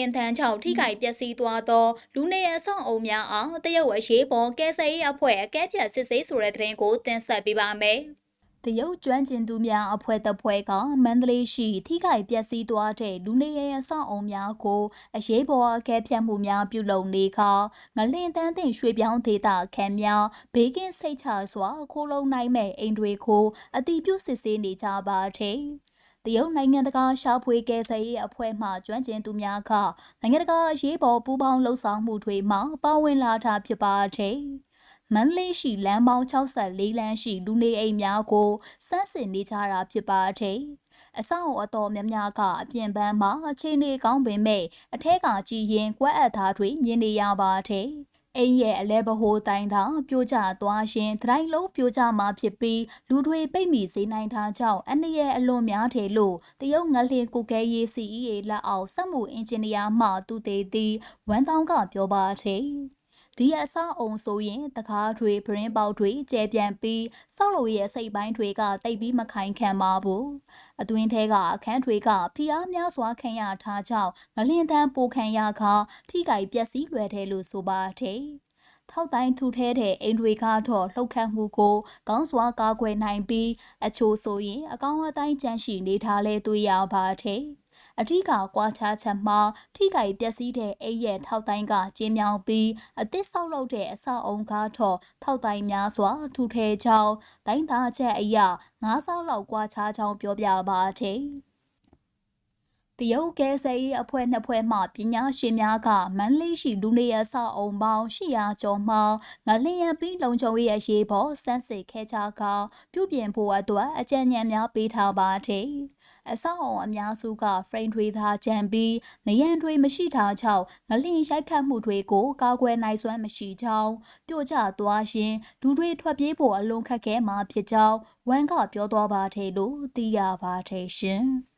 င်ထန်းချောက်ထိခိုက်ပျက်စီးသွားသောလူနေရန်ဆောင်အုံများအားတရုတ်အရေးပေါ်ကယ်ဆယ်ရေးအဖွဲ့အကဲဖြတ်စစ်ဆေးဆိုတဲ့သတင်းကိုတင်ဆက်ပေးပါမယ်။တရုတ်ကျွမ်းကျင်သူများအဖွဲ့တစ်ဖွဲ့ကမန္တလေးရှိထိခိုက်ပျက်စီးသွားတဲ့လူနေရန်အဆောက်အုံများကိုအရေးပေါ်အကဲဖြတ်မှုများပြုလုပ်နေခါငလင်တန်းတင်ရွှေပြောင်းဒေတာခံများဘေးကင်းစိတ်ချစွာခိုးလုံနိုင်မဲ့အိမ်တွေကိုအတိပြုစစ်ဆေးနေကြပါတဲ့ တရုတ်နိုင်ငံတကာရှာဖွေကယ်ဆယ်ရေးအဖွဲ့မှကျွမ်းကျင်သူများကနိုင်ငံတကာအရေးပေါ်ပူးပေါင်းလှုပ်ဆောင်မှုတွေမှာပါဝင်လာတာဖြစ်ပါတယ်။မန္တလေးရှိလမ်းပေါင်း64လမ်းရှိလူနေအိမ်များကိုစမ်းစစ်နေကြတာဖြစ်ပါတယ်။အဆောက်အအုံအတော်များများကအပြင်ပန်းမှာအခြေအနေကောင်းပင်မဲ့အထက်ကကြည်ရင်ကွက်အပ်သားတွေမြင်နေရပါတယ်။ အိမ်ရဲ့အလဲဘဟိုတိုင်းသာပြိုကျသွားရင်ဒတိုင်းလုံးပြိုကျမှာဖြစ်ပြီးလူတွေပိတ်မိစေနိုင်တာကြောင့်အနည်းရဲ့အလွန်များတယ်လို့တရုတ်ငလျင်ကိုကဲရေး CEA လက်အောက်စက်မှုအင်ဂျင်နီယာမှသူသေးသည်ဝန်တောင်းကပြောပါတယ်။ ဒီအဆောက်အုံဆိုရင်တကားတွေပရင်းပေါက်တွေကျဲပြန်ပြီးဆောက်လို့ရဲ့စိတ်ပိုင်းတွေကတိတ်ပြီးမခိုင်ခံပါဘူးအတွင်းထဲကအခန်းတွေကဖိအားများစွာခံရထားကြောင်းငလင်တန်းပိုခံရခါထိကြိုက်ပျက်စီးလွယ်တယ်လို့ဆိုပါတယ်ထောက်တိုင်းထူထဲတဲ့အိမ်တွေကတော့လှုပ်ခတ်မှုကိုကောင်းစွာကာကွယ်နိုင်ပြီးအချို့ဆိုရင်အကောင်အတိုင်းကြန့်ရှိနေထားလဲတွေ့ရပါတယ်။ အထီးကကွာခြားချက်မှာထိခိုက်ပျက်စီးတဲ့အိမ်ရဲ့ထောက်တိုင်းကကျင်းမြောင်းပြီးအသစ်ဆောက်လုပ်တဲ့အဆောက်အုံကားထော်ထောက်တိုင်းများစွာထူထဲချောင်းတိုင်းသားချက်အရာငါးဆောက်လောက်ကွာခြားချောင်းပြောပြပါတဲ့တရုတ်ကဲဆယ်ရေးအဖွဲ့နှစ်ဖွဲ့မှပညာရှင်များကမန္တလေးရှိလူနေရဆောက်အုံပေါင်း800ကျော်မှငလျင်ပြီးလုံခြုံရေးအရေးပေါ်စမ်းစစ်ခဲချကပြုပြင်ဖို့အတွက်အကြံဉာဏ်များပေးထားပါတဲ့ အဆောက်အုံအများစုက frame တွေသာကျန်ပြီးနေရန်တွေမရှိတာကြောင့်ငလျင်ရိုက်ခတ်မှုတွေကိုကာကွယ်နိုင်စွမ်းမရှိကြောင်းပြိုကျသွားရင်လူတွေထွက်ပြေးဖို့အလွန်ခက်ခဲမှာဖြစ်ကြောင်းဝန်ကပြောသွားပါတယ်လို့သိရပါတယ်ရှင်။